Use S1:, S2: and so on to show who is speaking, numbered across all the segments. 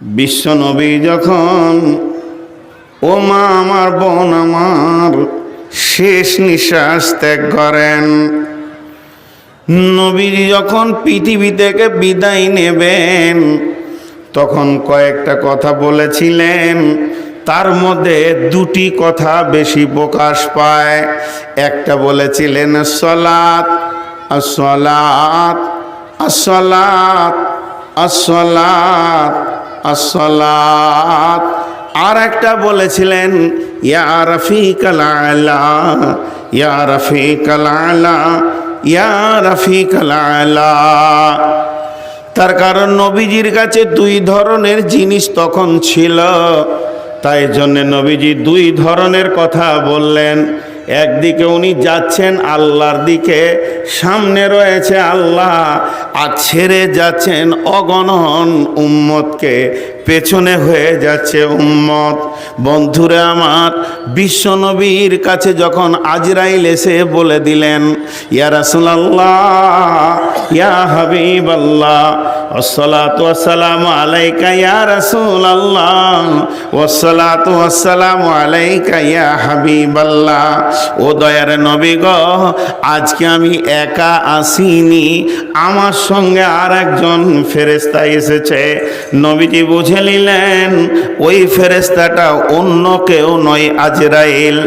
S1: বিশ্বনবী যখন ও মা আমার বোন আমার শেষ নিঃশ্বাস ত্যাগ করেন। নবীজি যখন পৃথিবী থেকে বিদায় নেবেন, তখন কয়েকটা কথা বলেছিলেন। তার মধ্যে দুটি কথা বেশি প্রকাশ পায়। একটা বলেছিলেন সলাত আসলাত আসলাত আসলাত আসলাত আর একটা বলেছিলেন, ইয়া রফিকাল আলা, ইয়া রফিকাল আলা, ইয়া রফিকাল আলা। তার কারণ নবীজির কাছে দুই ধরনের জিনিস তখন ছিল। তাই জন্য নবীজি দুই ধরনের কথা বললেন। একদিকে উনি যাচ্ছেন আল্লাহর দিকে সামনে রয়েছে আল্লাহ আর ছেড়ে যাচ্ছেন অগণন উম্মতকে। পেছনে হয়ে যাচ্ছে উম্মত বন্ধুরা আমার বিশ্বনবীর কাছে যখন আজরাইল এসে বলে দিলেন ইয়া রাসূলুল্লাহ ইয়া হাবিবাল্লাহ والصلاة والسلام عليك يا رسول الله والصلاة والسلام عليك يا حبيب الله ও দয়ার নবী গো আজকে আমি একা আসিনি আমার সঙ্গে আর একজন ফেরেস্তা এসেছে নবীজি বুঝে নিলেন ওই ফেরেস্তাটা অন্য কেউ নয় আজরাইল।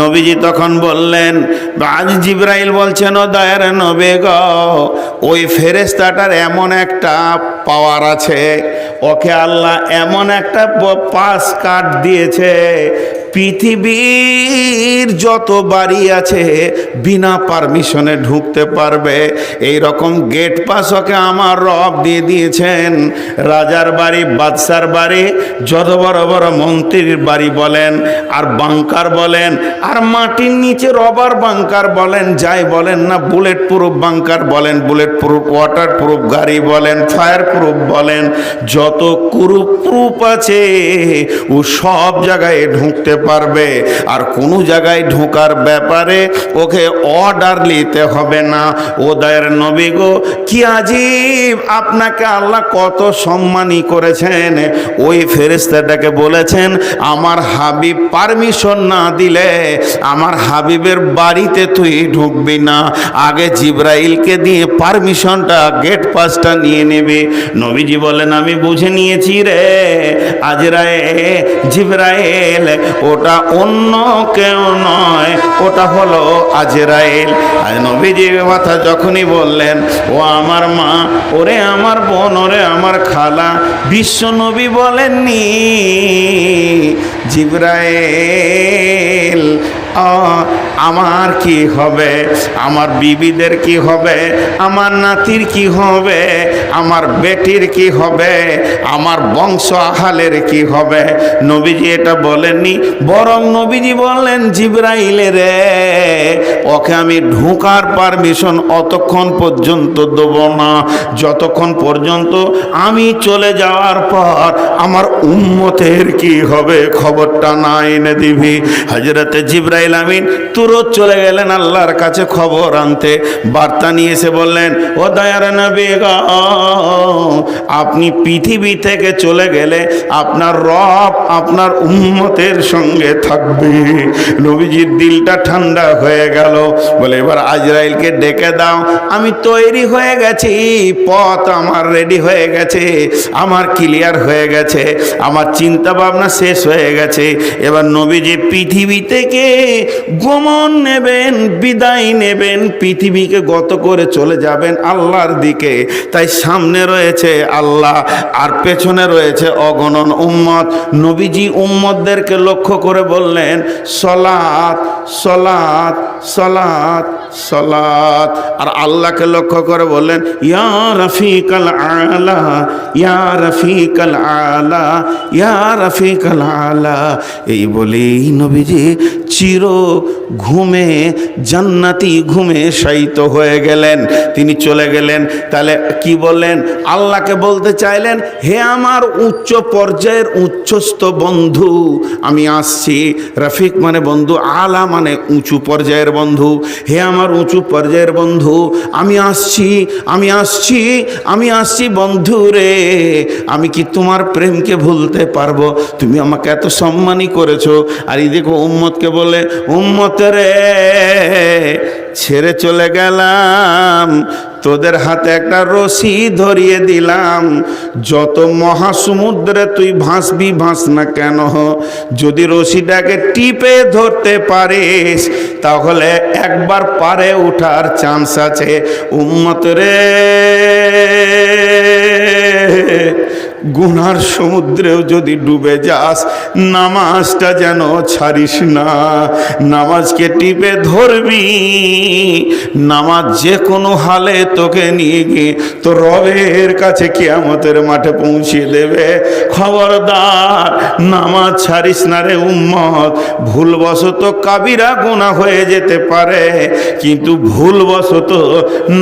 S1: নবীজি তখন বললেন, আজ জিব্রাইল বলছেন ও দয়ার নবে গ, ওই ফেরেস্তাটার এমন একটা পাওয়ার আছে। ওকে আল্লাহ এমন একটা পাস কার্ড দিয়েছে পৃথিবীর যত বাড়ি আছে বিনা পারমিশনে ঢুকতে পারবে। এই রকম গেট পাস ওকে আমার রব দিয়ে দিয়েছেন। রাজার বাড়ি, বাদশার বাড়ি, যত বড় বড় মন্ত্রীর বাড়ি বলেন, আর বাংকার বলেন, আর মাটির নিচে রবার বাংকার বলেন, যাই বলেন না, বুলেট প্রুফ বাংকার বলেন, বুলেট প্রুফ ওয়াটার প্রুফ গাড়ি বলেন, ফায়ার প্রুফ বলেন, যত কুরুপ প্রুফ আছে, ও সব জায়গায় ঢুকতে পারবে। আর কোনো জায়গায় ঢোকার ব্যাপারে ওকে অর্ডার নিতে হবে না। ও দায়ের নবী গো, কি আজীব! আপনাকে আল্লাহ কত সম্মানই করেছেন। ওই ফেরেস্তাটাকে বলেছেন, আমার হাবিব পারমিশন না দিলে আমার হাবিবের বাড়িতে তুই ঢুকবি না। আগে জিব্রাইলকে দিয়ে পারমিশনটা গেট পাসটা নিয়ে নেবে। নবীজি বলেন, আমি বুঝে নিয়েছি রে। আজরায়ে জিব্রাইল ওটা অন্য কেউ নয়, ওটা হলো আজরাইল। আজ নবীজির কথা যখনই বললেন, ও আমার মা, ওরে আমার বোন, ওরে আমার খালা, বিশ্ব নবী বলেননি। জিব্রাইল আমার কি হবে? আমার বিবিদের কি হবে? আমার নাতির কি হবে? আমার বেটির কি হবে? আমার বংশ আহালের কি হবে? নবীজি এটা বলেননি, বরং নবীজি বললেন, জিব্রাইলে রে, ওকে আমি ঢোকার পারমিশন অতক্ষণ পর্যন্ত দেব না। যতক্ষণ পর্যন্ত আমি চলে যাওয়ার পর আমার উম্মতের কি হবে খবরটা না এনে দিবি। হজরতে জিব্রাইল আমিন তুরত চলে গেলেন আল্লাহর কাছে খবর আনতে। বার্তা নিয়ে এসে বললেন ও দয়ার নবী গো, আপনি পৃথিবী থেকে চলে গেলে আপনার রব আপনার উম্মতের সঙ্গে থাকবে। নবীজির দিলটা ঠান্ডা হয়ে গেল। বলে এবার আজরাইলকে ডেকে দাও। আমি তৈরি হয়ে গেছি। পথ আমার রেডি হয়ে গেছে। আমার ক্লিয়ার হয়ে গেছে। আমার চিন্তা ভাবনা শেষ হয়ে গেছে। এবার নবীজি পৃথিবী থেকে গমন নেবেন, বিদায় নেবেন, পৃথিবীকে গত করে চলে যাবেন আল্লাহর দিকে। তাই সামনে রয়েছে আল্লাহ, আর পেছনে রয়েছে অগণন উম্মত। নবীজি উম্মতদেরকে লক্ষ্য করে বললেন, সলাত সলাত সলাত সলাত। আর আল্লাহকে লক্ষ্য করে বললেন, ইয়া রফিকাল আলা, ইয়া রফিকাল আলা, ইয়া রফিকাল আলা। এই বলেই নবীজি চির ঘুমে, জান্নাতি ঘুমে শায়িত হয়ে গেলেন। তিনি চলে গেলেন। তাহলে কি বললেন? আল্লাহকে বলতে চাইলেন, হে আমার উচ্চ পর্যায়ের উচ্চস্থ বন্ধু, আমি আসছি। রাফিক মানে বন্ধু, আলা মানে উঁচু পর্যায়ের বন্ধু। হে আমার উঁচু পর্যায়ের বন্ধু, আমি আসছি আমি আসছি আমি আসছি বন্ধু রে। আমি কি তোমার প্রেমকে ভুলতে পারব? তুমি আমাকে এত সম্মানই করেছ। আর এই দেখো উম্মতকে বলে উম্মত রে ছেড়ে চলে গেলাম। তোদের হাতে একটা রশি ধরিয়ে দিলাম। যত মহাসমুদ্রে তুই ভাসবি, ভাস না কেন? যদি রশিটাকে টিপে ধরতে পারিস, তাহলে একবার পারে ওঠার চান্স আছে। উম্মত রে। গুনার সমুদ্রেও যদি ডুবে যাস, নামাজটা যেন ছাড়িস না। নামাজকে টিপে ধরবি, নামাজ যে কোনো হালে তোকে নিয়ে গিয়ে তো রবের কাছে কেয়ামতের মাঠে পৌঁছিয়ে দেবে। খবরদার, নামাজ ছাড়িস না রে উম্মত। ভুলবশত কাবিরা গোনা হয়ে যেতে পারে, কিন্তু ভুলবশত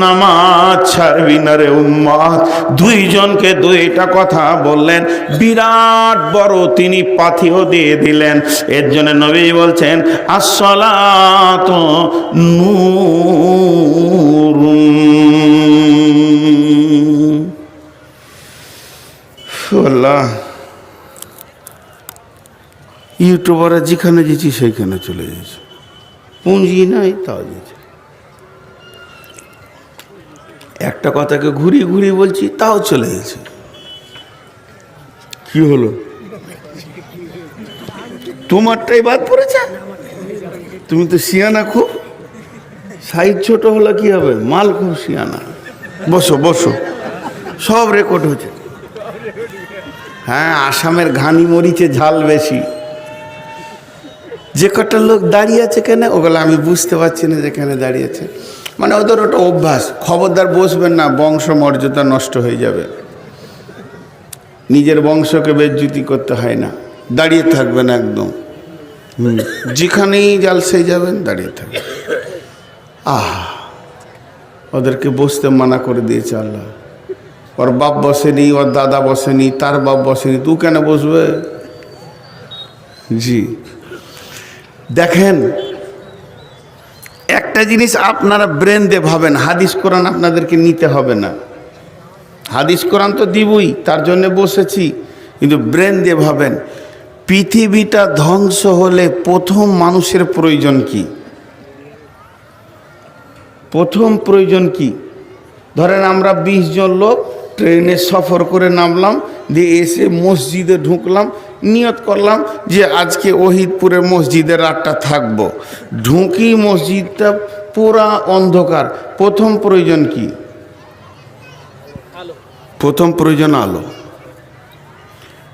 S1: নামাজ ছাড়বি না রে উম্মত। দুইজনকে দুইটা কথা বললেন, বিরাট বড় তিনি পাথিও দিয়ে দিলেন। এর জন্য নবী বলছেন আসলাত ইউটিউবাররা যেখানে যেছি সেইখানে চলে যাচ্ছে। পুঁজি নাই, তাও যেছে একটা কথাকে ঘুরিয়ে ঘুরিয়ে বলছি, তাও চলে গেছে কি হলো? তোমারটাই বাদ পড়েছে? তুমি তো শিয়ানা খুব। সাইজ ছোট হলে কি হবে? মাল খুব শিয়ানা বসো বসো। সব রেকর্ড হচ্ছে হ্যাঁ আসামের ঘানি মরিচে ঝাল বেশি। যে কটা লোক দাঁড়িয়ে আছে কেন, ওগুলো আমি বুঝতে পারছি না যেখানে দাঁড়িয়ে আছে। মানে ওদের ওটা অভ্যাস। খবরদার বসবেন না, বংশ মর্যাদা নষ্ট হয়ে যাবে। নিজের বংশকে বেজ্জুতি করতে হয় না। দাঁড়িয়ে থাকবেন একদম। যেখানেই জালসে যাবেন দাঁড়িয়ে থাকবেন। আহ ওদেরকে বসতে মানা করে দিয়েছে আল্লাহ। ওর বাপ বসেনি ওর দাদা বসেনি তার বাপ বসেনি তু কেন বসবে? জি। দেখেন একটা জিনিস আপনারা ব্রেন দিয়ে ভাবেন হাদিস কোরআন আপনাদেরকে নিতে হবে না। হাদিস কোরআন তো দিবই, তার জন্য বসেছি। কিন্তু ব্রেন দিয়ে ভাবেন, পৃথিবীটা ধ্বংস হলে প্রথম মানুষের প্রয়োজন কি? প্রথম প্রয়োজন কি? ধরেন আমরা বিশ জন লোক ট্রেনে সফর করে নামলাম, দিয়ে এসে মসজিদে ঢুকলাম, নিয়ত করলাম যে আজকে ওহিদপুরের মসজিদে রাতটা থাকব। ঢুকি মসজিদটা পুরা অন্ধকার। প্রথম প্রয়োজন কি? প্রথম প্রয়োজন আলো।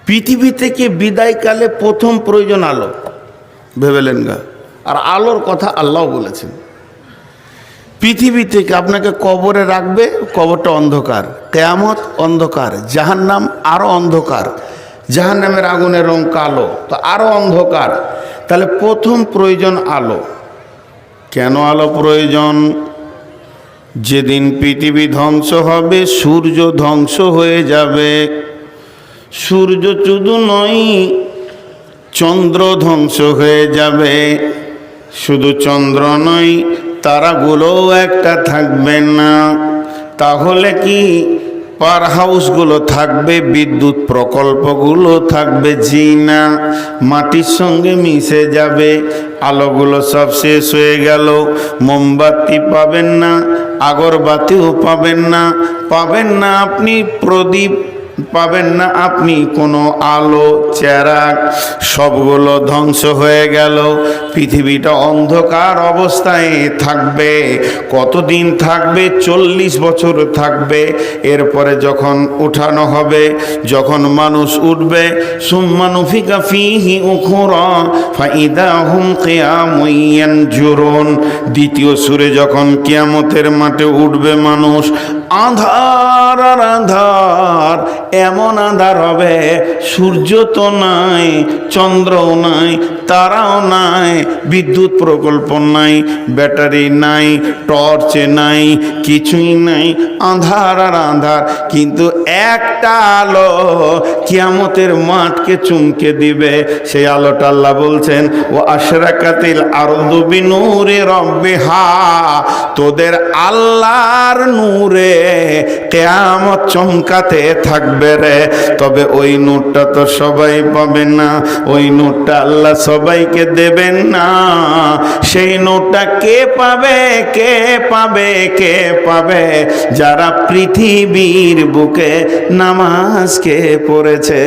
S1: পৃথিবী থেকে বিদায়কালে প্রথম প্রয়োজন আলো। ভেবেলেন গা। আর আলোর কথা আল্লাহ বলেছেন। পৃথিবী থেকে আপনাকে কবরে রাখবে, কবরটা অন্ধকার। কেয়ামত অন্ধকার জাহান নাম আরও অন্ধকার। জাহান নামের আগুনের রং কালো, তো আরও অন্ধকার। তাহলে প্রথম প্রয়োজন আলো। কেন আলো প্রয়োজন? যেদিন পৃথিবী ধ্বংস হবে, সূর্য ধ্বংস হয়ে যাবে। সূর্য শুধু নয়, চন্দ্র ধ্বংস হয়ে যাবে। শুধু চন্দ্র নয়, তারাগুলোও একটা থাকবে না। তাহলে কি পার হাউসগুলো থাকবে, বিদ্যুৎ প্রকল্পগুলো থাকবে জি না মাটির সঙ্গে মিশে যাবে। আলোগুলো সব শেষ হয়ে গেল, মোমবাতি পাবেন না আগরবাতিও পাবেন না। পাবেন না আপনি প্রদীপ। পাবেন না। আপনি কোনো আলো, চেরাগ, সবগুলো ধ্বংস হয়ে গেল। পৃথিবীটা অন্ধকার অবস্থায় থাকবে, কতদিন থাকবে? চল্লিশ বছর থাকবে। এরপরে যখন উঠানো হবে, যখন মানুষ উঠবে সুম্মানুফিকা ফিহি দ্বিতীয় সুরে যখন কিয়ামতের মাঠে উঠবে মানুষ আধার আর আধার এমন আধার হবে সূর্য তো নাই চন্দ্রও নাই তারাও নাই, বিদ্যুৎ প্রকল্প নাই, ব্যাটারি নাই, টর্চে নাই, কিছুই নাই আধার আর আধার কিন্তু একটা আলো কিয়ামতের মাঠকে চুমকে দিবে, সেই আলোটা আল্লাহ বলছেন, ও আশরাকাতিল আরদু বিনূরে রব্বিহা। তোদের আল্লাহর নূরে কেয়ামত চমকাতে থাকবে রে। তবে ওই নূরটা তো সবাই পাবে না, ওই নূরটা আল্লাহ সবাইকে দেবেন না। সেই নূরটা কে পাবে কে পাবে কে পাবে? যারা পৃথিবীর বুকে নামাজকে পড়েছে,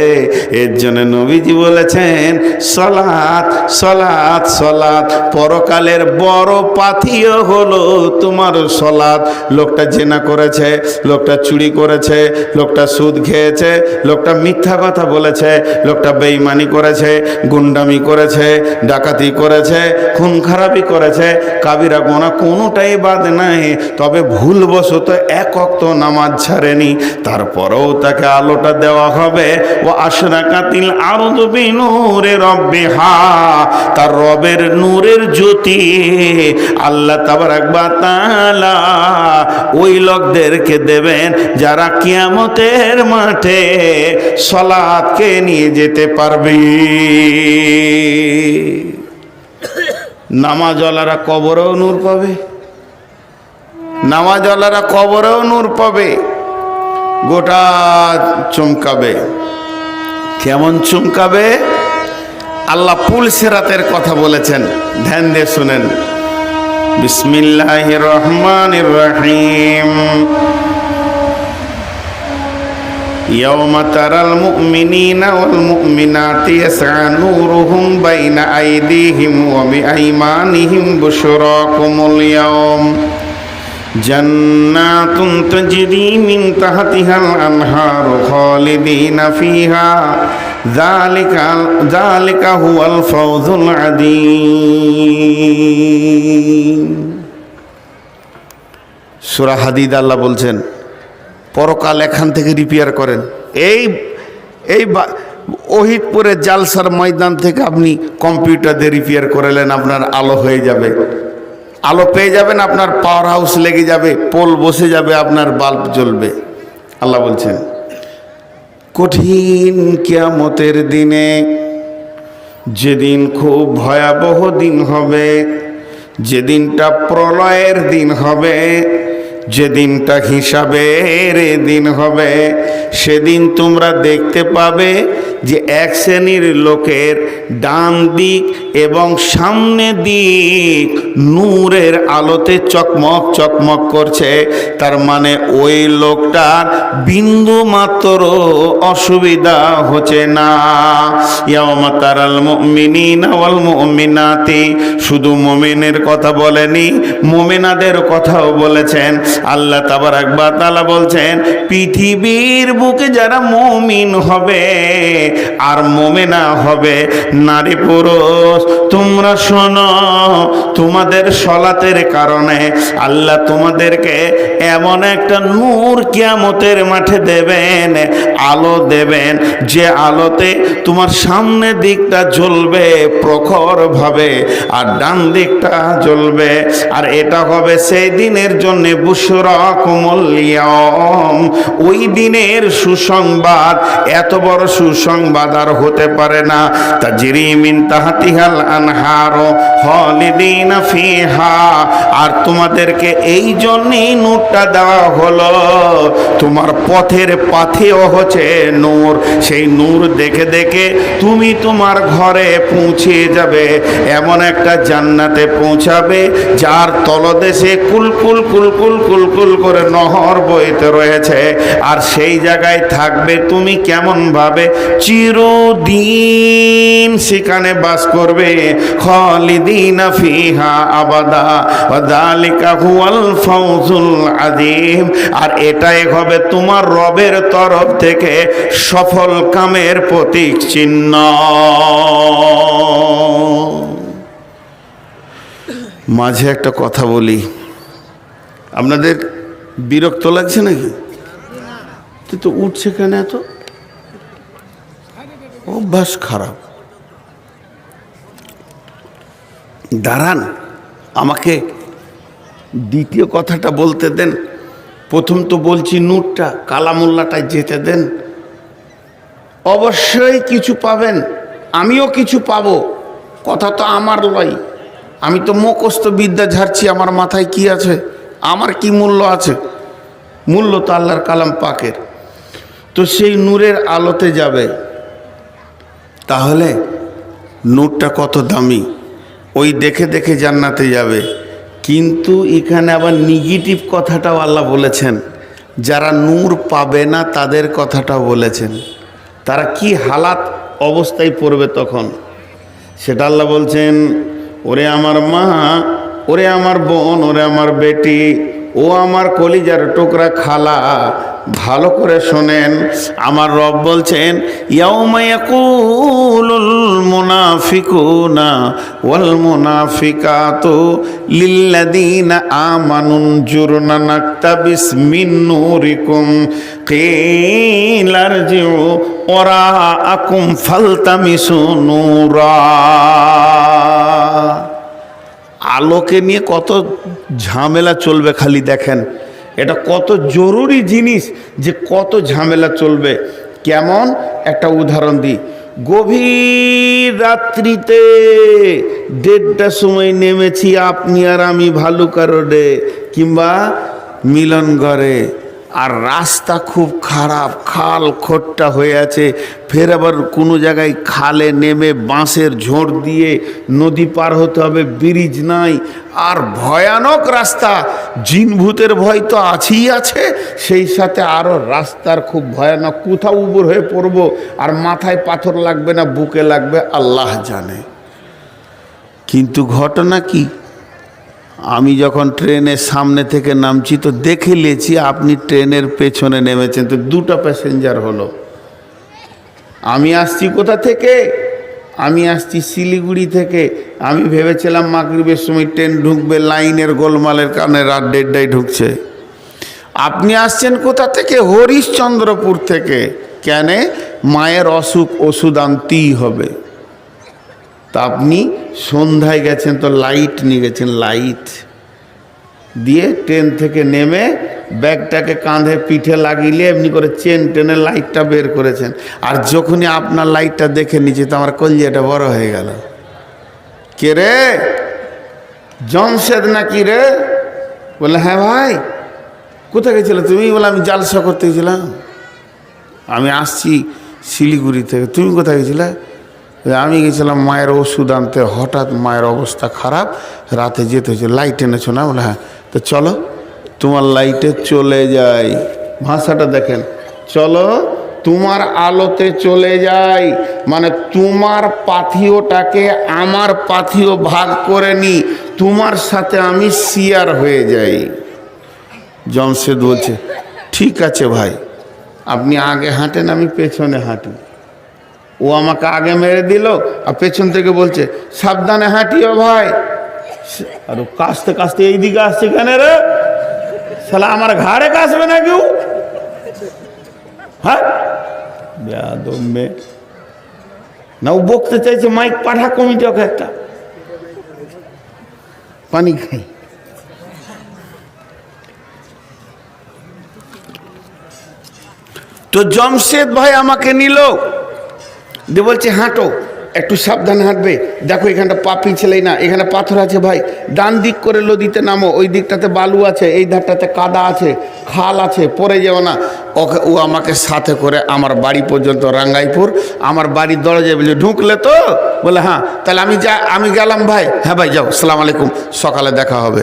S1: এর জন্য নবীজি বলেছেন, সলাৎ সলাৎ সলাৎ, পরকালের বড় পাথিও হলো তোমার সলাৎ। লোকটা জেনা করেছে, লোকটা চুরি করেছে, লোকটা সুদ খেয়েছে, লোকটা মিথ্যা কথা বলেছে, লোকটা বেইমানি করেছে, গুন্ডামি করেছে ডাকাতি করেছে, খুন খারাপি করেছে, কাবিরা গোনা কোনোটাই বাদ নাই। তবে ভুলবশত এক অক্ত নামাজ ছাড়েনি, তারপরেও তাকে আলোটা দেওয়া হবে। ও আশরা কাতিল আরও দুবি নূরে রব্বে হা তার রবের নূরের জ্যোতি। আল্লাহ তাবার একবার তালা ওই লোকদেরকে দেবেন যারা কিয়ামতের মাঠে সলাৎকে নিয়ে যেতে পারবে। নামাজওয়ালারা কবরেও নূর পাবে। নামাজওয়ালারা কবরেও নূর পাবে। গোটা চমকাবে। কেমন চমকাবে? আল্লাহ পুল সেরাতের কথা বলেছেন। ধ্যান দিয়ে শুনেন। বিসমিল্লাহ রহমান রহিম। يوم ترى المؤمنين والمؤمنات يسعى نورهم بين أيديهم وبأيمانهم بشراكم اليوم جنات تجري من تحتها الأنهار خالدين فيها ذلك ذلك هو الفوز العظيم সূরা হাদিদ আল্লাহ বলছেন পরকাল এখান থেকে রিপেয়ার করেন। এই এই ওহিদপুরের জালসার ময়দান থেকে আপনি কম্পিউটার দিয়ে রিপেয়ার করালেন, আপনার আলো হয়ে যাবে। আলো পেয়ে যাবেন, আপনার পাওয়ার হাউস লেগে যাবে পোল বসে যাবে, আপনার বাল্ব জ্বলবে। আল্লাহ বলছেন, কঠিন কিয়ামতের দিনে যেদিন খুব ভয়াবহ দিন হবে, যেদিনটা প্রলয়ের দিন হবে যেদিনটা হিসাবের দিন হবে, সেদিন তোমরা দেখতে পাবে যে এক শ্রেণির লোকের ডান দিক এবং সামনে দিক নূরের আলোতে চকমক চকমক করছে। তার মানে ওই লোকটার বিন্দু মাত্র অসুবিধা হচ্ছে না। ইয়াওমা তারাল মুমিনিনা ওয়াল মুমিনাতি, শুধু মুমিনের কথা বলেনি মুমিনাদের কথাও বলেছেন। আল্লাহ তাবার ওয়া তাআলা বলছেন, পৃথিবীর বুকে যারা মুমিন হবে আর মোমেনা হবে নারী পুরুষ, তোমরা শোনো, তোমাদের সলাতের কারণে আল্লাহ তোমাদেরকে এমন একটা নূর কিয়ামতের মাঠে দেবেন, আলো দেবেন, যে আলোতে তোমার সামনে দিকটা জ্বলবে প্রখর ভাবে আর ডান দিকটা জ্বলবে। আর এটা হবে সেই দিনের জন্য বুসরা কুমলিয়ম ওই দিনের সুসংবাদ এত বড় সুসংবাদ আর হতে পারে না। তা জিরিমিন তাহাতিহাল আনহার হলিদিন ফিহা। আর তোমাদেরকে এই জন্যই নূরটা দেওয়া হলো, তোমার পথের পাথেও হচ্ছে নূর। সেই নূর দেখে দেখে তুমি তোমার ঘরে পৌঁছে যাবে, এমন একটা জান্নাতে পৌঁছাবে, যার তলদেশে কুলকুল কুলকুল কুলকুল করে নহর বইতে রয়েছে। আর সেই জায়গায় থাকবে তুমি কেমন ভাবে চিরদিন সেখানে বাস করবে। খালিদিন ফিহা আবাদা। ওয়াদালিকা হুয়াল ফাউজুল আযীম। আর এটাই হবে তোমার রবের তরফ থেকে সফল কামের প্রতীক চিহ্ন। মাঝে একটা কথা বলি। আপনাদের বিরক্ত লাগছে নাকি? তো উঠছে কেন এত? অভ্যাস খারাপ। দাঁড়ান, আমাকে দ্বিতীয় কথাটা বলতে দেন। প্রথম তো বলছি নূরটা, কালামুল্লাটায় যেতে দেন। অবশ্যই কিছু পাবেন, আমিও কিছু পাবো। কথা তো আমার লয়। আমি তো মুখস্থ বিদ্যা ঝাড়ছি, আমার মাথায় কি আছে? আমার কি মূল্য আছে? মূল্য তো আল্লাহর কালাম পাকের। তো সেই নূরের আলোতে যাবে। তাহলে নূরটা কত দামি? ওই দেখে দেখে জান্নাতে যাবে। কিন্তু এখানে আবার নেগেটিভ কথাটাও আল্লাহ বলেছেন। যারা নূর পাবে না, তাদের কথাটাও বলেছেন। তারা কি হালাত অবস্থায় পড়বে তখন? সেটা আল্লাহ বলছেন ওরে আমার মা ওরে আমার বোন ওরে আমার বেটি। ও আমার কলিজার টুকরা খালা, ভালো করে শোনেন। আমার রব বলছেন, ইয়াউমা ইয়াকুলুল মুনাফিকুনা ওয়াল মুনাফিকাতু লিল্লাযীনা আমানুন জুরনা নাকতাবিস মিন নূরিকুম। কিলার জিউ ওরাআকুম ফালতামিসু নূরা। আলোকে নিয়ে কত ঝামেলা চলবে খালি দেখেন। এটা কত জরুরি জিনিস যে কত ঝামেলা চলবে। কেমন? একটা উদাহরণ দিই। গভীর রাত্রিতে দেড়টার সময় নেমেছি আপনি আর আমি ভালুকা রোডে কিংবা মিলন মিলনগড়ে আর রাস্তা খুব খারাপ, খাল খোট্টা হয়ে আছে। ফের আবার কোনো জায়গায় খালে নেমে বাঁশের ঝোড় দিয়ে নদী পার হতে হবে, ব্রিজ নাই। আর ভয়ানক রাস্তা, জিন ভূতের ভয় তো আছেই আছে। সেই সাথে আরও রাস্তার খুব ভয়ানক, কোথাও উবর হয়ে পড়ব আর মাথায় পাথর লাগবে না, বুকে লাগবে, আল্লাহ জানে। কিন্তু ঘটনা কি? আমি যখন ট্রেনের সামনে থেকে নামছি, তো দেখে নিয়েছি আপনি ট্রেনের পেছনে নেমেছেন। তো দুটো প্যাসেঞ্জার হলো। আমি আসছি কোথা থেকে? আমি আসছি শিলিগুড়ি থেকে। আমি ভেবেছিলাম মাগরিবের সময় ট্রেন ঢুকবে, লাইনের গোলমালের কারণে রাত দেড়টায় ঢুকছে। আপনি আসছেন কোথা থেকে? হরিশ্চন্দ্রপুর থেকে। কেন? মায়ের অসুখ ওষুধ আনতেই হবে। তা আপনি সন্ধ্যায় গেছেন তো লাইট নিয়ে গেছেন লাইট দিয়ে ট্রেন থেকে নেমে ব্যাগটাকে কাঁধে পিঠে লাগিয়ে এমনি করে চেন টেনে লাইটটা বের করেছেন। আর যখনই আপনার লাইটটা দেখে নিচে, তো আমার কলজিয়াটা বড় হয়ে গেল। কে রে? জমশেদ নাকি রে? বলে হ্যাঁ ভাই, কোথায় গেছিলে তুমি? বলে আমি জালসা করতে গেছিলাম। আমি আসছি শিলিগুড়ি থেকে। তুমি কোথায় গেছিলে? আমি গেছিলাম মায়ের ওষুধ আনতে, হঠাৎ মায়ের অবস্থা খারাপ, রাতে যেতে হয়েছে লাইট এনেছো না? বলে হ্যাঁ। তো চলো, তোমার লাইটে চলে যাই। ভাষাটা দেখেন। চলো, তোমার আলোতে চলে যাই। মানে তোমার পাথিওটাকে আমার পাথিও ভাগ করে নি। তোমার সাথে আমি শিয়ার হয়ে যাই। জমশেদ বলছে, ঠিক আছে ভাই, আপনি আগে হাঁটেন, আমি পেছনে হাঁটি। ও আমাকে আগে মেরে দিল আর পেছন থেকে বলছে, সাবধানে হাঁটিও ভাই। আর ও কাশতে কাশতে এইদিকে আসছে কেন রে? শালা আমার ঘাড়ে কাশবে না কেউ? হ্যাঁ? না, ও বকতে চাইছে, মাইক পাঠা কমিটি ওকে একটা। পানি খাই। তো জমশেদ ভাই আমাকে নিল। দিয়ে বলছে, হাঁটো, একটু সাবধানে হাঁটবে। দেখো, এখানটা পা পিছলেই না, এখানে পাথর আছে ভাই। ডান দিক করে নদীতে নামো, ওই দিকটাতে বালু আছে, এই ধারটাতে কাদা আছে, খাল আছে, পড়ে যেও না। ওকে, ও আমাকে সাথে করে আমার বাড়ি পর্যন্ত রাঙ্গাইপুর, আমার বাড়ির দরজায় বলছে, ঢুকলে তো? বলে হ্যাঁ তাহলে আমি যা, আমি গেলাম ভাই। হ্যাঁ ভাই, যাও, সালাম আলাইকুম, সকালে দেখা হবে।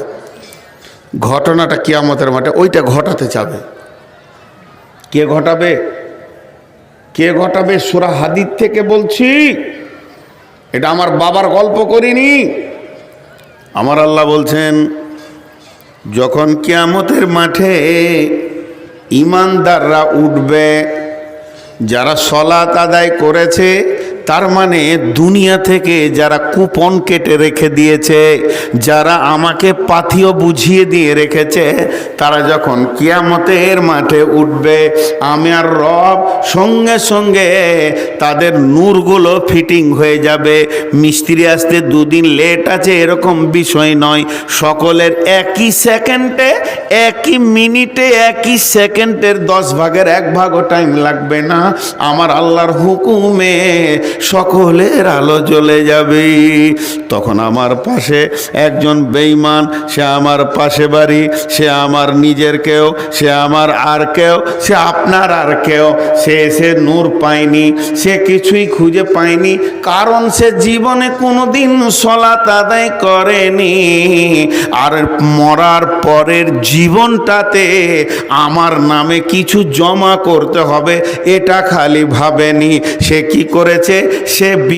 S1: ঘটনাটা কিয়ামতের মাঠে, ওইটা ঘটাতে চাবে। কে ঘটাবে? কে ঘটাবে সুরা হাদিদ থেকে বলছি? এটা আমার বাবার গল্প করিনি। আমার আল্লাহ বলছেন, যখন কেয়ামতের মাঠে ইমানদাররা উঠবে, যারা সলাত আদায় করেছে তার মানে দুনিয়া থেকে যারা কুপন কেটে রেখে দিয়েছে, যারা আমাকে পাথিও বুঝিয়ে দিয়ে রেখেছে, তারা যখন কিয়ামতের মাঠে উঠবে, আমি আর রব সঙ্গে সঙ্গে তাদের নূরগুলো ফিটিং হয়ে যাবে। মিস্ত্রি আসতে দুদিন লেট আছে, এরকম বিষয় নয়। সকলের একই সেকেন্ডে, একই মিনিটে, একই সেকেন্ডের দশ ভাগের এক ভাগও টাইম লাগবে না। আমার আল্লাহর হুকুমে সকলের আলো জ্বলে যাবে। তখন আমার পাশে একজন বেইমান সে আমার পাশে বাড়ি, সে আমার নিজের কেউ, সে আমার আর কেউ, সে আপনার আর কেউ। সে সে নূর পায়নি, সে কিছুই খুঁজে পায়নি, কারণ সে জীবনে কোনোদিন সলাত আদায় করেনি। আর মরার পরের জীবনটাতে আমার নামে কিছু জমা করতে হবে, এটা খালি ভাবেনি। সে কি করেছে? সে বি-